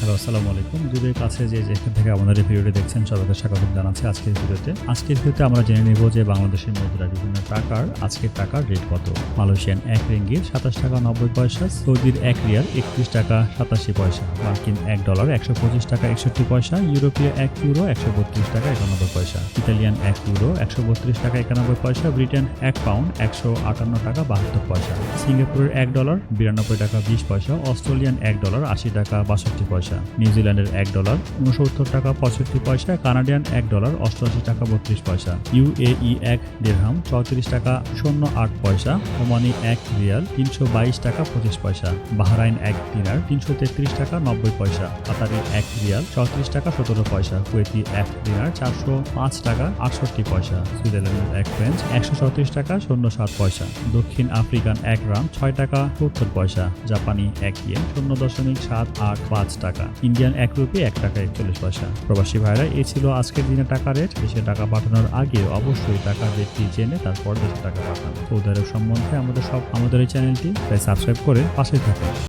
Hello, আসসালামু আলাইকুম। দূরের কাছে যে যেখান থেকে আমাদের ভিডিওটি দেখছেন, সবাইকে স্বাগত জানাচ্ছি আজকের ভিডিওতে। আজকের ভিডিওতে আমরা জেনে নিব যে বাংলাদেশের মুদ্রা বিভিন্ন টাকার, আজকের টাকার রেট কত? মালয়েশিয়ান এক রিঙ্গিত সাতাশ টাকা নব্বই পয়সা, সৌদির এক রিয়াল একত্রিশ টাকা সাতাশি পয়সা, মার্কিন এক ডলার একশো পঁচিশ টাকা একষট্টি পয়সা, ইউরোপীয় এক ইউরো একশো বত্রিশ টাকা একানব্বই পয়সা, ইতালিয়ান এক ইউরো একশো বত্রিশ টাকা একানব্বই পয়সা, ব্রিটেন এক পাউন্ড একশো আটান্ন টাকা বাহাত্তর পয়সা, সিঙ্গাপুরের এক ডলার বিরানব্বই টাকা বিশ পয়সা, অস্ট্রেলিয়ান এক ডলার আশি টাকা বাষট্টি পয়সা। নিউজিল্যান্ডের এক ডলার উনসত্তর টাকা পঁয়ষট্টি পয়সা, কানাডিয়ান এক ডলার, অষ্টআশি টাকা বত্রিশ পয়সা। ইউএই এক দেড়হাম, চৌত্রিশ টাকা শূন্য আট পয়সা। ওমানি এক রিয়াল, তিনশো বাইশ টাকা পঁচিশ পয়সা। বাহরাইন এক দিনার, তিনশো তেত্রিশ টাকা নব্বই পয়সা। কাতারি এক রিয়াল, চৌত্রিশ টাকা সতেরো পয়সা। কুয়েতি এক দিনার, চারশো পাঁচ টাকা আটষট্টি পয়সা। সুইজারল্যান্ডের এক ফ্রেঞ্চ, একশো চৌত্রিশ টাকা শূন্য সাত পয়সা। দক্ষিণ আফ্রিকান এক রাম, ছয় টাকা সত্তর পয়সা। জাপানি এক ইয়েন, শূন্য দশমিক সাত আট পাঁচ টাকা। ইন্ডিয়ান এক রুপি এক টাকা একচল্লিশ পয়সা। প্রবাসী ভাইরা, এ ছিল আজকের দিনে টাকা রেট। দেশে টাকা পাঠানোর আগে অবশ্যই টাকা রেটটি জেনে তারপর দেশে টাকা পাঠান। সৌদি সম্বন্ধে আমাদের সব, আমাদের এই চ্যানেলটি, তাই সাবস্ক্রাইব করে পাশে থাকুন।